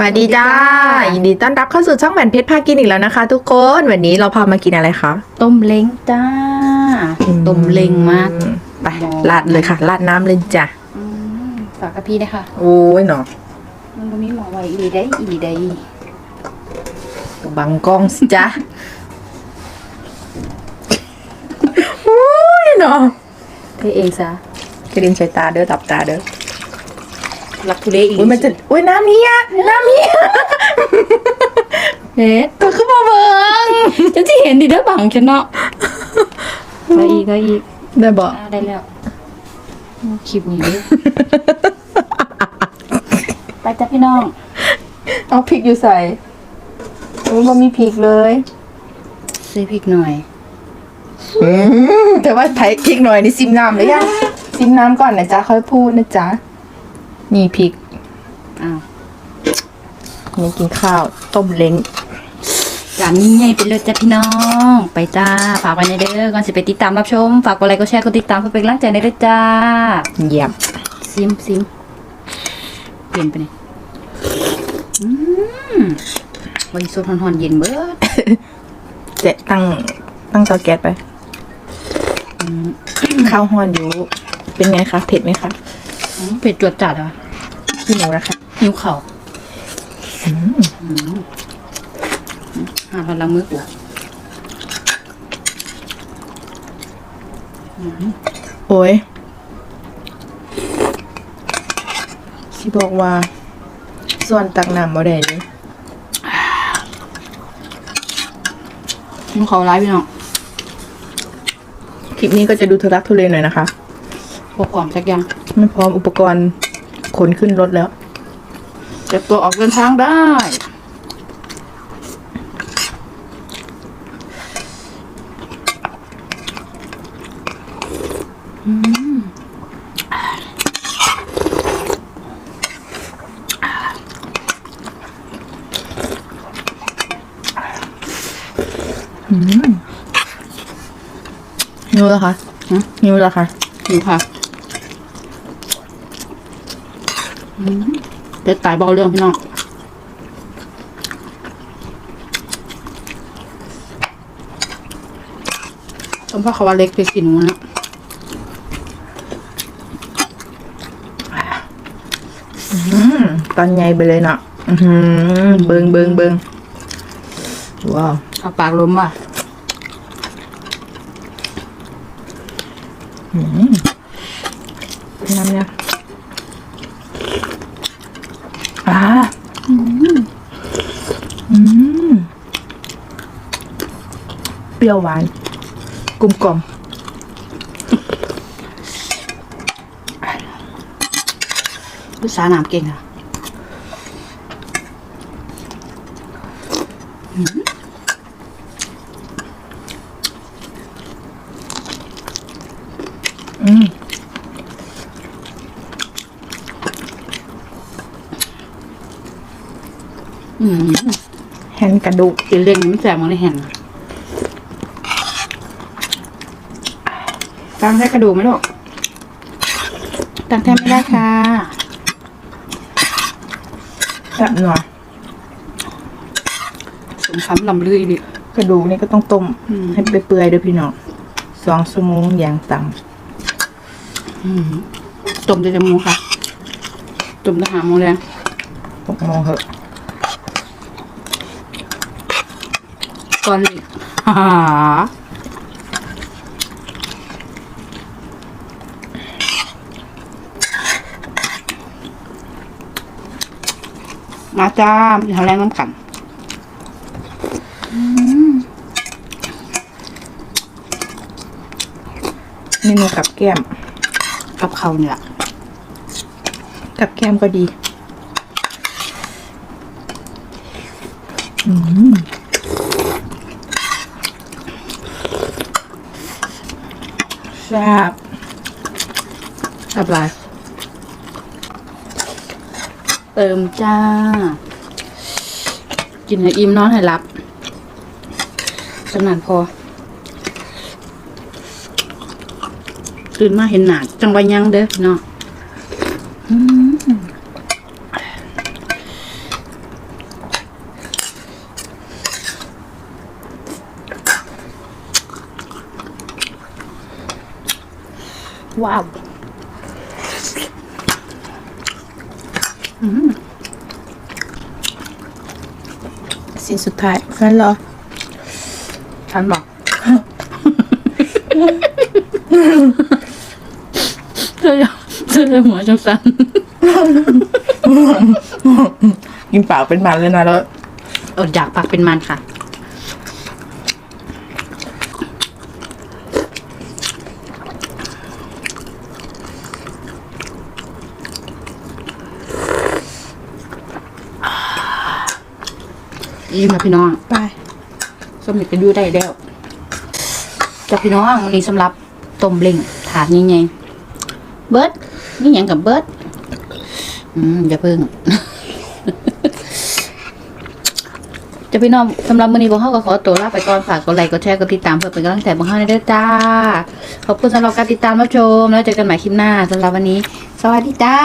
สวัสดีจ้ายินดีต้อนรับเข้าสู่ช่องแหวนเพชรพากินอีกแล้วนะคะ ทุกคนวันนี้เราพามากินอะไรคะต้มเล้งจ้าต้มเล้งมากอืไปราดเลยค่ะราดน้ำเลยจ้ะอืมฝากกับพี่ได้ค่ะ โอ้ยเนาะมันก็มีหมอไว้อีได้อีได้บังกล้องสิจ้ะโอ้ยเนาะเทเองซะกระดิ่งใช้ตาเด้อตับตาเด้อ รักทุเลอีกอุ้ยมันจะอุ้ยน้ำเฮียน้ำเฮียเฮ็ดตัวขึ้นมาเบิงจะที่เห็นดิเด้อบังฉันเนาะได้อีกได้อีกได้บอกอ่าได้แล้วโอ้คลิปนี้เด้อไปจ้ะพี่น้อง เอาพริกอยู่ใส่โอ้ยมันมีพริกเลยซื้อพริกหน่อยอืมแต่ว่าไผ่พริกหน่อยนี่ซิมน้ำหรือยังซิมน้ำก่อนนะจ๊ะค่อยพูดนะจ๊ะ มีพริกอ้าวนี่กินข้าวต้มเล้งจานนี้ใหญ่ไปเลยจ้ะพี่น้อง ไปจ้า ฝากไว้ในเด้อก่อนสิไปติดตามรับชม ฝากกดไลค์กดแชร์กดติดตามเพื่อเป็นกำลังใจในเด้อจ้า เยี่ยมซิมซิมเปลี่ยนไปไหนอืมวันนี้สดหอนๆเย็นเบิดเจะตั้งตั้งเตาแก๊สไปข้าวหอนอยู่ เป็นไงคะ เผ็ดไหมคะอืม เผ็ดจวดจัดอะพี่หนูนะคะหิวเข่าวหาพันละมือกูโอ้ยสิบอกว่า ส่วนตักน้ำบ่ได้เลยหิวเข่าวร้ายพี่น้องคลิปนี้ก็จะดูทุรักทุเลหน่อยนะคะ พวกความสักอย่างไม่พร้อมอุปกรณ์ขนขึ้นรถแล้วเจ็บตัวออกเดินทางได้นิ้วแล้วคะฮะนิ้วแล้วคะ หิวค่ะอืม เด็ดตายเบาเรื่องพี่น้องต้มผักขาวาเล็กไปกินหนูนะตอนใหญ่ไปเลยเนาะอื้อหือเบิงเบิงเบิงว้าวเอาปากลมว่ะน้ำเนี่ย อ่าอืมเปรี้ยวหวานกลมกล่อมภาษาหนามเก่งอะอืม อืม แฮนก ระดูกกินเล่นมันแสบมันเลยแห่งตั้งแค่กระดูกไหมลูกตั้งแค่ไม่ได้ค่ะแบบหน่อยสมคำลำลือดิกระดูกนี่ก็ต้องต้มอืมให้เปื่อยๆด้วยพี่น้องสองชั่วโมงอย่างต่ต้มจะจะมูค่ะต้มจะหาโมงแรงำหกโมงเหอะ ก่อนเลยฮ่ามาจ้ามีทางแรงน้ำกันเมนูกับแก้ม กับเขาวเนี่ยกับแก้มก็ดี แซ่บสับลายเติมจ้า กินให้อิ่มนอนให้หลับสนานพอตื่นมาเห็นหนาจังไวะยังเด้อเนาะ ว้าวสิ่งสุดท้ายนั่นเหรอฉันบอกเธอจะเธอจะหัวจังสันกินเปล่าเป็นมันเลยนะแล้วอดอยากปากเป็นมันค่ะ อิ่มค่ะพี่น้องไปส้มนี่ก็ดูได้แล้วจ้าพี่น้องวันนี้สำหรับต้มเล้งถาดยังไงเบิร์ดนี่ยังกับเบิร์ดอืมอย่าเพิ่งจะพี่น้องสำหรับมื้อนี้พวกเขาก็ขอตัวลาไปก่อนฝากกดไลค์กดแชร์กดติดตามเพื่อเป็นกำลังใจพวกเขาในเด้อจ้า ขอบคุณสำหรับการติดตามรับชม แล้วเจอกันใหม่คลิปหน้าสำหรับวันนี้ สวัสดีจ้า